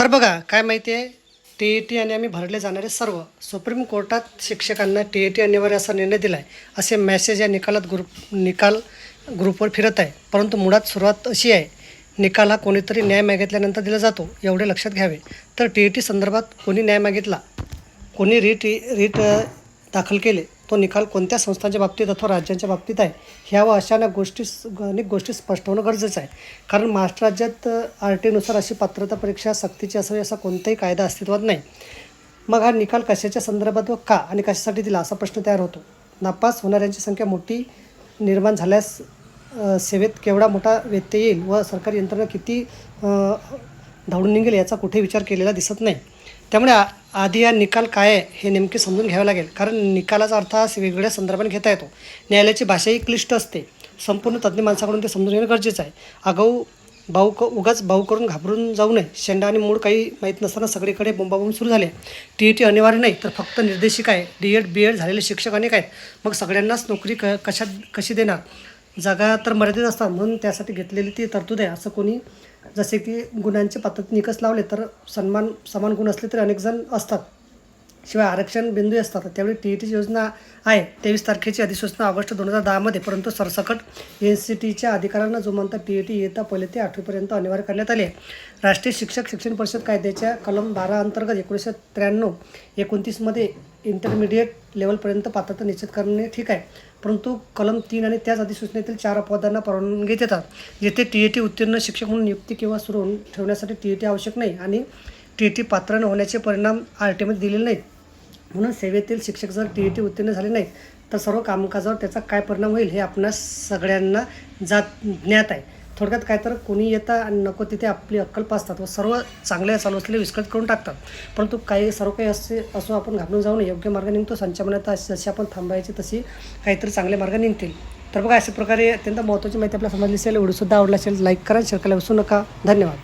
तर बघा काय माहिती आहे टी ई टी आणि आम्ही भरले जाणारे सर्व. सुप्रीम कोर्टात शिक्षकांना टी ई टी अनिवार्य असा निर्णय दिला आहे असे मेसेज या निकालात ग्रुप निकाल ग्रुपवर फिरत आहे. परंतु मुळात सुरुवात अशी आहे. निकाल हा कोणीतरी न्याय मागितल्यानंतर दिला जातो एवढे लक्षात घ्यावे. तर टी ई टी संदर्भात कोणी न्याय मागितला? कोणी रीट रीट दाखल केले? तो निकाल कोणत्या संस्थांच्या बाबतीत अथवा राज्यांच्या बाबतीत आहे ह्या व अशा अनेक गोष्टी अनेक गोष्टी स्पष्ट होणं गरजेचं आहे. कारण महाराष्ट्र राज्यात आर टीनुसार अशी पात्रता परीक्षा सक्तीची असावी असा कोणताही कायदा अस्तित्वात नाही. मग हा निकाल कशाच्या संदर्भात व का आणि कशासाठी दिला असा प्रश्न तयार होतो. नापास होणाऱ्यांची संख्या मोठी निर्माण झाल्यास सेवेत केवढा मोठा व्यत्यय येईल व सरकारी यंत्रणा किती धावून निघेल याचा कुठे विचार केलेला दिसत नाही. त्यामुळे आ- आधी हा निकाल काय आहे हे नेमके समजून घ्यावं लागेल. कारण निकालाचा अर्थ हा वेगवेगळ्या संदर्भाने घेता येतो. न्यायालयाची भाषाही क्लिष्ट असते. संपूर्ण तज्ज्ञ माणसाकडून ते समजून घेणं गरजेचं आहे. आगाऊ भाऊ क उगाच भाऊ करून घाबरून जाऊ नये. शेंडा आणि मूळ काही माहीत नसताना सगळीकडे बोंबाबोंब सुरू झाले. टी ई टी अनिवार्य नाही तर फक्त निर्देशिका आहे डी एड बी एड झालेले शिक्षक अनेक आहेत. मग सगळ्यांनाच नोकरी क कशात कशी देणार? जागा तर मर्यादित असतात म्हणून त्यासाठी घेतलेली ती तरतूद आहे. असं कोणी जसे की गुणांचे पातळीत निकष लावले तर सन्मान समान गुण असले तरी अनेक जण असतात. शिवाय आरक्षण बिंदू असतात. त्यावेळी टी ई टीची योजना आहे. तेवीस तारखेची अधिसूचना ऑगस्ट दोन हजार दहामध्ये परंतु सरसकट एन सी टीच्या अधिकाऱ्यांना जो टी ई टी येता पहिले ते आठवीपर्यंत अनिवार्य करण्यात आले. राष्ट्रीय शिक्षक शिक्षण परिषद कायद्याच्या कलम बारा अंतर्गत एकोणीसशे त्र्याण्णव एकोणतीसमध्ये इंटरमिडिएट लेवलपर्यंत पात्रता निश्चित करणे ठीक आहे. परंतु कलम तीन आणि त्याच अधिसूचनेतील चार अपवादांना परवानगी देतात जेथे टी ए टी उत्तीर्ण शिक्षक म्हणून नियुक्ती किंवा सुरू ठेवण्यासाठी टी ई टी आवश्यक नाही आणि टी ए टी पात्र न होण्याचे परिणाम आर टीमध्ये दिलेले नाहीत. म्हणून सेवेतील शिक्षक जर टी ए टी उत्तीर्ण झाले नाहीत तर सर्व कामकाजावर त्याचा काय परिणाम होईल हे आपणास सगळ्यांना जात ज्ञात आहे. थोडक्यात काय तर कोणी येता आणि नको तिथे आपली अक्कल पासतात व सर्व चांगले चालू असलेले विस्कळीत करून टाकतात. परंतु काही सर्व काही असे असो आपण घाबरून जाऊ नये. योग्य मार्ग निघतो संचमनात जशी आपण थांबायची तशी काहीतरी चांगले मार्ग निघतील. तर बघा अशा प्रकारे अत्यंत महत्त्वाची माहिती आपल्याला समजली असेल व्हिडिओसुद्धा आवडला असेल लाईक करा शेअर करायला विसरू नका. धन्यवाद.